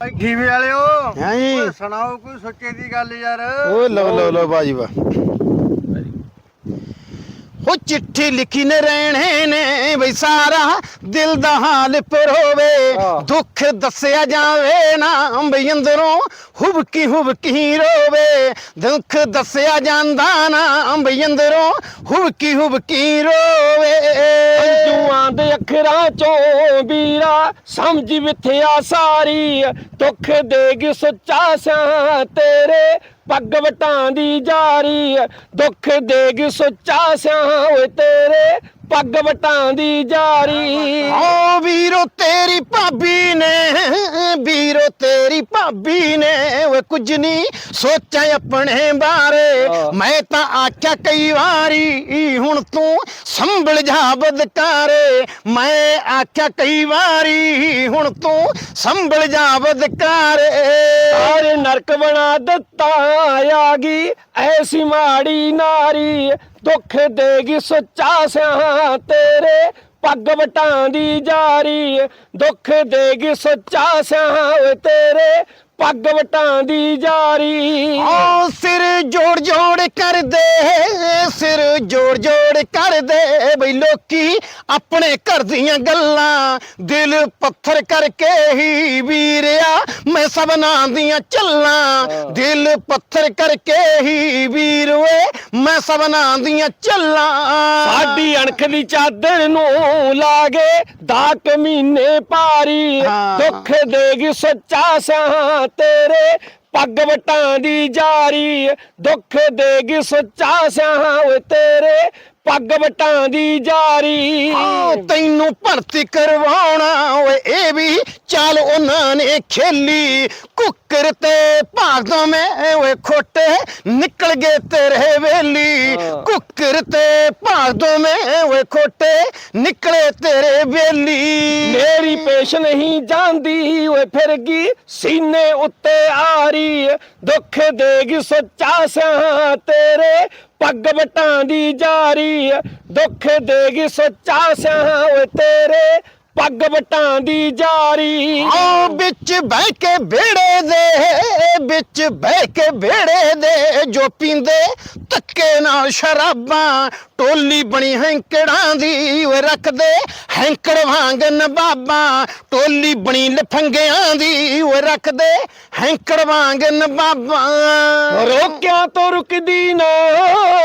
ਭਾਈ ਖੀਵੇ ਵਾਲਿਓ ਹਾਂ ਜੀ। ਓਏ ਸੁਣਾਓ ਕੋਈ ਸੋਚੇ ਦੀ ਗੱਲ ਯਾਰ। ਓ ਲੋ ਲੋ ਲੋ ਬਾਜੀ ਵਾ ਹੋ ਚਿੱਠੀ ਲਿਖੀ ਨੇ ਰਹਿਣੇ ਨੇ ਬਈ ਸਾਰਾ ਦਿਲ ਦਾ ਹਾਲ ਪਰੋਵੇ। ਦੁੱਖ ਦੱਸਿਆ ਜਾਵੇ ਨਾ ਬਈ ਅੰਦਰੋਂ ਹੁਬਕੀ ਹੁਬਕੀ ਰੋਵੇ। ਦੁੱਖ ਦੱਸਿਆ ਜਾਂਦਾ ਨਾ ਬਈ ਅੰਦਰੋਂ ਹੁਬਕੀ ਹੁਬਕੀ ਰੋਵੇ। ਅੰਜੂਆਂ ਦੇ ਅੱਖਰਾਂ ਚੋਂ ਵੀਰਾ ਸਮਝ ਵਿਥਿਆ ਸਾਰੀ ਦੁੱਖ ਦੇਗੀ ਸੁੱਚਾ ਸਿਆ ਤੇਰੇ ਪੱਗ ਵਟਾਂ ਦੀ ਜਾਰੀ। ਦੁੱਖ ਦੇਗੀ ਸੁੱਚਾ ਸਿਆ ਓਏ ਤੇਰੇ ਪੱਗ ਵਟਾਂ ਦੀ ਜਾਰੀ। ਓ ਵੀਰੋ ਤੇਰੀ ਭਾਬੀ। ਤੇਰੀ ਭਾਬੀ ਨੇ ਓਏ ਕੁਝ ਨਹੀਂ ਸੋਚਾਂ ਆਪਣੇ ਬਾਰੇ। ਮੈਂ ਤਾਂ ਆਖਿਆ ਕਈ ਵਾਰੀ ਹੁਣ ਤੂੰ ਸੰਭਲ ਜਾ ਬਦਕਾਰੇ। ਮੈਂ ਆਖਿਆ ਕਈ ਵਾਰੀ ਹੁਣ ਤੂੰ ਸੰਭਲ ਜਾ ਬਦਕਾਰੇ। ਸਾਰੇ ਨਰਕ ਬਣਾ ਦਿੱਤਾ ਆ ਗਈ ਐਸੀ ਮਾੜੀ ਨਾਰੀ ਦੁੱਖ ਦੇਗੀ ਸੁੱਚਾ ਸਿਆ ਤੇਰੇ। ਪੱਗ ਵਟਾਂ ਦੀ ਜਾਰੀ ਦੁੱਖ ਦੇਗੀ ਸੁੱਚਾ ਸਿਆ ਤੇਰੇ। ਪੱਗ ਵਟਾਂ ਦੀ ਜਾਰੀ ਓ ਸਿਰ ਜੋੜ ਜੋੜ ਕਰਦੇ ਸਿਰ ਜੋੜ ਜੋੜ ਕਰਦੇ ਬਈ ਲੋਕੀ ਆਪਣੇ ਘਰ ਦੀਆਂ ਗੱਲਾਂ ਦਿਲ ਪੱਥਰ ਕਰਕੇ ਹੀ ਵੀਰਿਆ ਮੈਂ ਸਭਨਾਂ ਦੀਆਂ ਚੱਲਾਂ। ਦਿਲ ਪੱਥਰ ਕਰਕੇ ਹੀ ਵੀਰ ਓਏ ਮੈਂ ਸਭਨਾਂ ਦੀਆਂ ਚੱਲਾਂ। ਸਾਡੀ ਅਣਖ ਦੀ ਚਾਦਰ ਨੂੰ ਲਾਗੇ ਦਾ ਕਮੀਨੇ ਪਾਰੀ। ਦੁੱਖ ਦੇਗੀ ਸੱਚਾ ਸਿਆ ਤੇਰੇ ਪੱਗ ਵਟਾਂ ਦੀ ਜਾਰੀ ਦੁੱਖ ਦੇਗੀ ਸੱਚਾ ਸਿਆ ਓਏ ਤੇਰੇ। ਪੱਗ ਵਟਾਂ ਦੀ ਜਾਰੀ। ਤੈਨੂੰ ਭਰਤੀ ਕਰਵਾਉਣਾ ਓਏ ਇਹ ਵੀ ਚੱਲ ਉਹਨਾਂ ਨੇ ਖੇਲੀ। ਕੁੱਕਰ ਤੇ ਭਾਗਦਾ ਮੈਂ ਓਏ ਖੋਟੇ ਨਿਕਲ ਗਏ ਤੇਰੇ ਵੇਲੀ। ਕੁੱਕਰ ਤੇ ਭਾਗਦਾ ਮੈਂ ਓਏ ਖੋਟੇ ਨਿਕਲੇ ਤੇਰੇ ਵੇਲੀ ਮੇਰੀ ਪੇਸ਼ ਨਹੀਂ ਜਾਂਦੀ ਓਏ ਫਿਰ ਗਈ ਸੀਨੇ ਉੱਤੇ ਆਰੀ। ਦੁੱਖ ਦੇਗੀ ਸੱਚਾ ਸਿਆ ਤੇਰੇ ਪੱਗ ਵਟਾਂ ਦੀ ਜਾਰੀ ਦੁੱਖ ਦੇਗੀ ਸੱਚਾ ਸਿਆ ਓਏ ਤੇਰੇ, ਪੱਗ ਵਟਾਂ ਦੀ ਜਾਰੀ। ਓ ਵਿੱਚ ਬਹਿ ਕੇ ਵਿਹੜੇ ਦੇ ਵਿੱਚ ਬਹਿ ਕੇ ਵਿਹੜੇ ਦੇ ਜੋ ਪੀਂਦੇ ਧੱਕੇ ਨਾਲ ਸ਼ਰਾਬਾਂ ਟੋਲੀ ਬਣੀ ਹੈਂਕੜਾਂ ਦੀ ਓਏ ਰੱਖਦੇ ਹੈਂਕੜ ਵਾਂਗ ਨਵਾਬਾਂ ਟੋਲੀ ਬਣੀ ਲਫੰਗਿਆਂ ਦੀ ਓਏ ਰੱਖਦੇ ਹੈਂਕੜ ਵਾਂਗ ਨਵਾਬਾਂ ਰੋਕਿਆਂ ਤੋਂ ਰੁਕਦੀ ਨਾ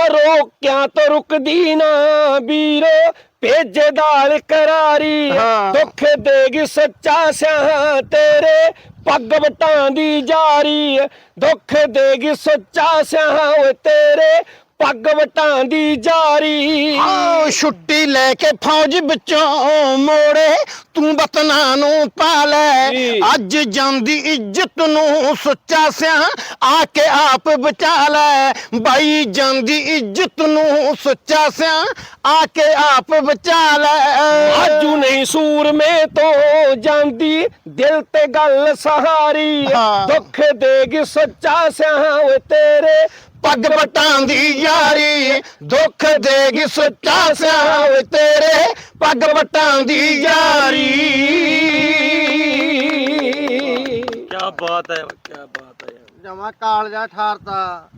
ਰੋਕਿਆਂ ਤੋਂ ਰੁਕਦੀ ਨਾ ਵੀਰੋ ਭੇਜੇ ਦਾਲ ਕਰਾਰੀ। ਦੁੱਖ ਦੇਗੀ ਸੱਚਾ ਸਿਆ ਤੇਰੇ ਪੱਗ ਵਟਾਂ ਦੀ ਜਾਰੀ ਦੁੱਖ ਦੇਗੀ ਸੱਚਾ ਸਿਆ ਓਏ ਤੇਰੇ। ਪੱਗ ਵਟਾਂ ਦੀ ਜਾਰੀ। ਆਓ ਛੁੱਟੀ ਲੈ ਕੇ ਫੌਜ ਵਿੱਚੋਂ ਮੋੜੇ ਤੂੰ ਵਤਨਾਂ ਨੂੰ ਪਾ ਲੈ। ਜੀ। ਅੱਜ ਜਾਂਦੀ ਇੱਜ਼ਤ ਨੂੰ ਸੁੱਚਾ ਸਿਆ ਆ ਕੇ ਆਪ ਬਚਾ ਲੈ। ਬਾਈ ਜਾਂਦੀ ਇੱਜ਼ਤ ਨੂੰ ਸੁੱਚਾ ਸਿਆ ਆ ਕੇ ਆਪ ਬਚਾ ਲੈ। ਆਜੂ ਨਹੀਂ ਸੂਰਮੇ ਤੋਂ ਜਾਂਦੀ ਦਿਲ ਤੇ ਗੱਲ ਸਹਾਰੀ। ਹਾਂ। ਦੁੱਖ ਦੇਗੀ ਸੱਚਾ ਸਿਆ ਓਏ ਤੇਰੇ ਪੱਗ ਬਟਾਂ ਦੀ ਯਾਰੀ। ਦੁੱਖ ਦੇਗੀ ਸੁੱਚਾ ਸਿਆਵ ਤੇਰੇ ਪੱਗ ਵਟਾਂ ਦੀ ਯਾਰੀ। ਕੀ ਬਾਤ ਹੈ ਕੀ ਬਾਤ ਹੈ। ਜਮਾ ਕਾਲਜਾ ਠਾਰਤਾ।